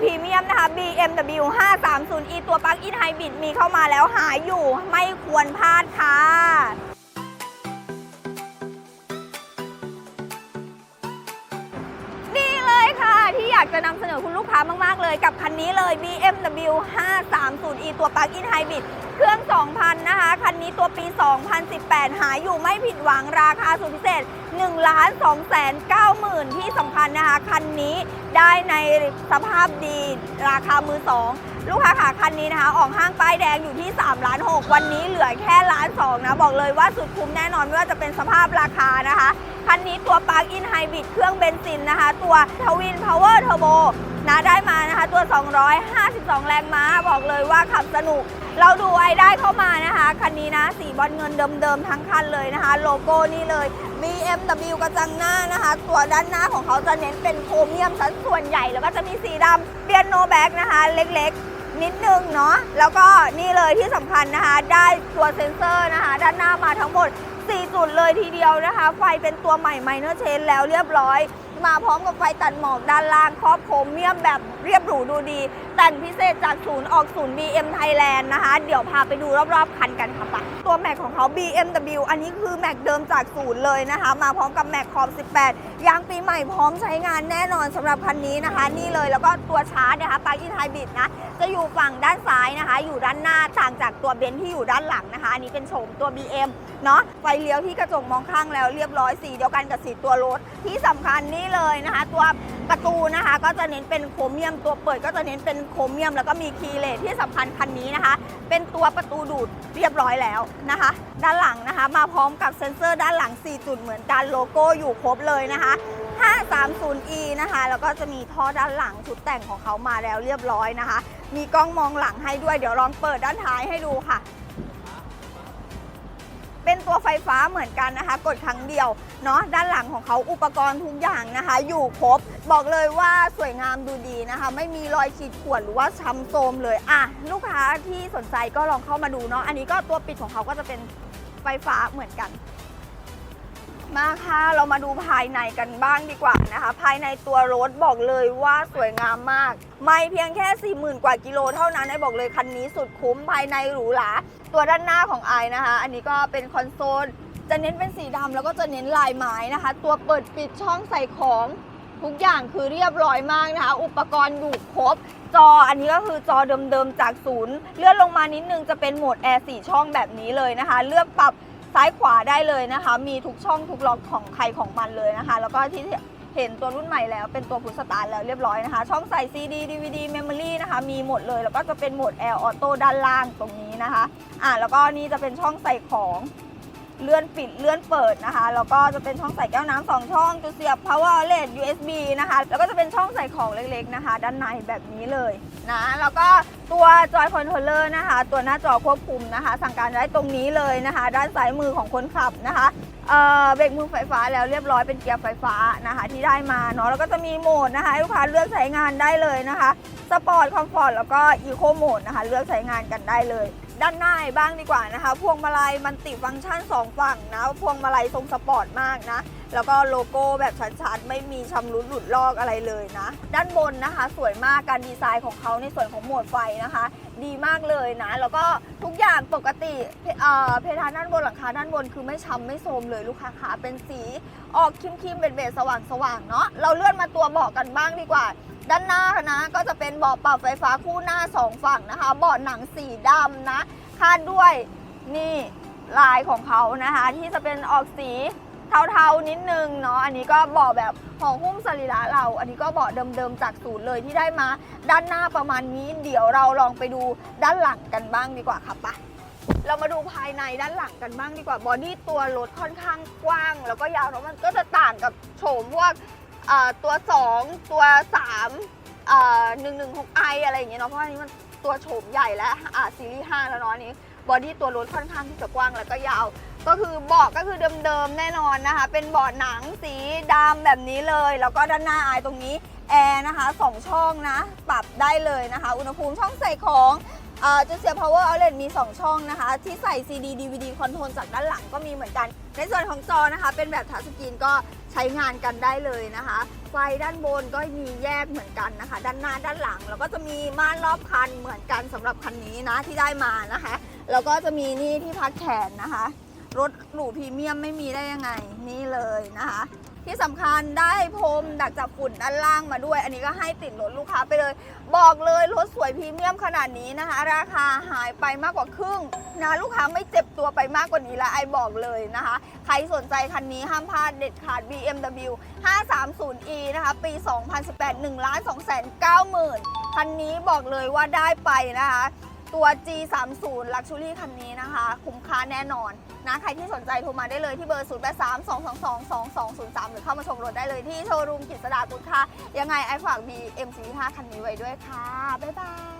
พรีเมียมนะคะ BMW 530e ตัวปลั๊กอินไฮบริดมีเข้ามาแล้วหาอยู่ไม่ควรพลาดค่ะนี่เลยค่ะที่อยากจะนำเสนอคุณลูกค้ามาก ๆ เลยกับคันนี้เลย BMW 530e ตัวปลั๊กอินไฮบริดเครื่อง 2,000 นะคะ คันนี้ตัวปี 2018 หาอยู่ไม่ผิดหวังราคาสุดพิเศษ 1ล้าน2แสน9หมื่นที่สำคัญนะคะ คันนี้ได้ในสภาพดีราคามือ2ลูกค้าค่ะคันนี้นะคะ ออกห้างป้ายแดงอยู่ที่3ล้าน6วันนี้เหลือแค่ล้าน2นะ บอกเลยว่าสุดคุ้มแน่นอนไม่ว่าจะเป็นสภาพราคานะคะ คันนี้ตัวปลั๊กอินไฮบริดเครื่องเบนซินนะคะ ตัวทวินพาวเวอร์เทอร์โบนะได้มานะคะ ตัว 252 แรงม้า บอกเลยว่าขับสนุก เราดูไอได้เข้ามานะคะ คันนี้นะ สีบอลเงินเดิมๆทั้งคันเลยนะคะ โลโก้นี่เลย BMW กระจังหน้านะคะ ตัวด้านหน้าของเขาจะเน้นเป็นโครเมียมสัดส่วนใหญ่ แล้วก็จะมีสีดำเปียโนแบ็กนะคะ เล็กๆ นิดนึงเนาะแล้วก็นี่เลยที่สำคัญนะคะ ได้ตัวเซ็นเซอร์นะคะ ด้านหน้ามาทั้งหมด 4 จุดเลยทีเดียวนะคะ ไฟเป็นตัวใหม่ Minor Change แล้วเรียบร้อย มาพร้อมกับไฟตัดหมอกด้านล่างครอบโครเมียมแบบเรียบหรูดูดี แต่งพิเศษจากศูนย์ออกศูนย์ BM Thailand นะคะ เดี๋ยวพาไปดูรอบๆคันกันค่ะปะตัวแม็กของเขา BMW อันนี้คือแม็กเดิมจากศูนย์เลยนะคะ มาพร้อมกับแม็กขอบ 18 ยางปีใหม่พร้อมใช้งานแน่นอนสำหรับคันนี้นะคะ นี่เลยแล้วก็ตัวชาร์จนะคะปลั๊กอินไฮบริดนะจะอยู่ฝั่งด้านซ้ายนะคะ อยู่ด้านหน้าต่างจากตัวเบนซ์ที่อยู่ด้านหลังนะคะ อันนี้เป็นโฉมตัว BM เนาะไฟเลี้ยวที่กระจกมองข้างแล้วเรียบร้อยสีเดียวกันกับสีตัวรถที่สำคัญนี่เลยนะคะ ตัว ประตูนะคะ ก็จะเน้นเป็นโครเมียมตัวเปิดก็จะเน้นเป็นโครเมียม แล้วก็มีคีย์เลสที่สำคัญคันนี้นะคะ เป็นตัวประตูดูดเรียบร้อยแล้วนะคะ ด้านหลังนะคะ มาพร้อมกับเซ็นเซอร์ด้านหลัง 4 จุดเหมือนกันโลโก้อยู่ครบเลยนะคะ 530e นะคะ แล้วก็จะมีท่อด้านหลังชุดแต่งของเขามาแล้วเรียบร้อยนะคะ มีกล้องมองหลังให้ด้วยเดี๋ยวลองเปิดด้านท้ายให้ดูค่ะ เป็นตัวไฟฟ้าเหมือนกันนะคะ กดครั้งเดียวเนาะด้านหลังของเขาอุปกรณ์ทุกอย่างนะคะ อยู่ครบบอกเลยว่าสวยงามดูดีนะคะ ไม่มีรอยขีดข่วนหรือว่าช้ำโทมเลยอะลูกค้าที่สนใจก็ลองเข้ามาดูเนาะอันนี้ก็ตัวปิดของเขาก็จะเป็นไฟฟ้าเหมือนกัน มาค่ะเรามาดูภายในกันบ้างดีกว่านะคะ ภายในตัวรถบอกเลยว่าสวยงามมาก ไม่เพียงแค่ 40,000 กว่ากิโลเท่านั้นไอ้บอกเลยคันนี้สุดคุ้มภายในหรูหราตัวด้านหน้าของไอนะคะ อันนี้ก็เป็นคอนโซลจะเน้นเป็นสีดำแล้วก็จะเน้นลายไม้นะคะ ตัวเปิดปิดช่องใส่ของทุกอย่างคือเรียบร้อยมากนะคะ อุปกรณ์อยู่ครบ จออันนี้ก็คือจอเดิมๆจากศูนย์เลื่อนลงมานิดนึงจะเป็นโหมดแอร์4ช่องแบบนี้เลยนะคะ เลือกปรับ ซ้ายขวาได้เลยนะคะ มีทุกช่องทุกล็อกของใครของมันเลยนะคะ แล้วก็ที่เห็นตัวรุ่นใหม่แล้วเป็นตัวพุทสตาร์แล้วเรียบร้อยนะคะ ช่องใส่ CD DVD Memory นะคะ มีหมดเลยแล้วก็จะเป็นโหมด Air Auto ด้านล่างตรงนี้นะคะ อ่าแล้วก็นี่จะเป็นช่องใส่ของ เลื่อนปิดเลื่อนเปิดนะคะ แล้วก็จะเป็นช่องใส่แก้วน้ำสองช่องจุดเสียบ power outlet USB นะคะ แล้วก็จะเป็นช่องใส่ของเล็กๆนะคะ ด้านในแบบนี้เลยนะ แล้วก็ตัว joy controller นะคะ ตัวหน้าจอควบคุมนะคะ สั่งการได้ตรงนี้เลยนะคะ ด้านซ้ายมือของคนขับนะคะเอ่อเบรกมือไฟฟ้าแล้วเรียบร้อยเป็นเกียร์ไฟฟ้านะคะ ที่ได้มาเนาะแล้วก็จะมีโหมดนะคะให้ลูกค้าเลือกใช้งานได้เลยนะคะสปอร์ตคอมฟอร์ตแล้วก็อีโคโหมดนะคะ เลือกใช้งานกันได้เลย ด้านหน้าบ้างดีกว่านะคะ พวงมาลัยมันติฟังก์ชัน 2 ฝั่งนะ พวงมาลัยทรงสปอร์ตมากนะ แล้วก็โลโก้แบบชัดๆ ไม่มีชำรุดหลุดลอกอะไรเลยนะ ด้านบนนะคะ สวยมากการดีไซน์ของเขาในส่วนของโหมดไฟนะคะ ดีมากเลยนะ แล้วก็ทุกอย่างปกติเพเพดานด้านบนหลังคาด้านบนคือไม่ช้ำไม่โทรมเลยลูกค้าขาเป็นสีออกครีมๆเบดๆสว่างๆเนาะเราเลื่อนมาตัวเบาะกันบ้างดีกว่า ด้านหน้านะก็จะเป็นเบาะปรับไฟฟ้าคู่หน้าสองฝั่งนะคะเบาะหนังสีดำนะคาดด้วยนี่ลายของเขานะคะที่จะเป็นออกสีเทาๆนิดนึงเนาะอันนี้ก็เบาะแบบห่อหุ้มสรีระเรา อันนี้ก็เบาะเดิมๆจากศูนย์เลยที่ได้มา ด้านหน้าประมาณนี้ เดี๋ยวเราลองไปดูด้านหลังกันบ้างดีกว่าค่ะปะเรามาดูภายในด้านหลังกันบ้างดีกว่าบอดี้ตัวรถค่อนข้างกว้าง แล้วก็ยาวแล้วมันก็จะต่างกับโฉมพวก เอ่อตัว 2 ตัว3เอ่อ116 i อะไรอย่างเงี้ยเนาะเพราะอันนี้มันตัวโฉมใหญ่แล้วอ่าซีรีส์5แล้วเนาะอันนี้บอดี้ตัวรถค่อนข้างที่จะกว้างแล้วก็ยาว ก็คือเบาะก็คือเดิมๆแน่นอนนะคะ เป็นเบาะหนังสีดำแบบนี้เลย แล้วก็ด้านหน้าอายตรงนี้แอร์นะคะสองช่องนะ ปรับได้เลยนะคะ อุณหภูมิช่องใส่ของ จะเสียบ power outlet มี 2 ช่องนะคะ ที่ใส่ CD DVD control จากด้านหลังก็มีเหมือนกัน ในส่วนของจอนะคะ เป็นแบบทัชสกรีนก็ใช้งานกันได้เลยนะคะ ไฟด้านบนก็มีแยกเหมือนกันนะคะ ด้านหน้าด้านหลัง แล้วก็จะมีม่านรอบคันเหมือนกันสำหรับคันนี้นะที่ได้มานะคะ แล้วก็จะมีนี่ที่พักแขนนะคะ รถหรูพรีเมียมไม่มีได้ยังไงนี่เลยนะคะ ที่สำคัญได้พรมดักจับฝุ่นด้านล่างมาด้วย อันนี้ก็ให้ติดรถลูกค้าไปเลย บอกเลยรถสวยพรีเมียมขนาดนี้นะคะ ราคาหายไปมากกว่าครึ่งนะลูกค้าไม่เจ็บตัวไปมากกว่านี้แล้วไอบอกเลยนะคะ ใครสนใจคันนี้ห้ามพลาดเด็ดขาด BMW 530e นะคะปี 2018 1ล้าน2แสน9หมื่นคันนี้บอกเลยว่าได้ไปนะคะ ตัว G30 Luxury คันนี้นะคะ คุ้มค่าแน่นอนนะ ใครที่สนใจโทรมาได้เลยที่เบอร์ 0 8 3 2 2 2 2 2 0 3 หรือเข้ามาชมรถได้เลยที่โชว์รูมกิจสดากุลค่ะยังไงไอฝาก BM45 คันนี้ไว้ด้วยค่ะ บ๊ายบาย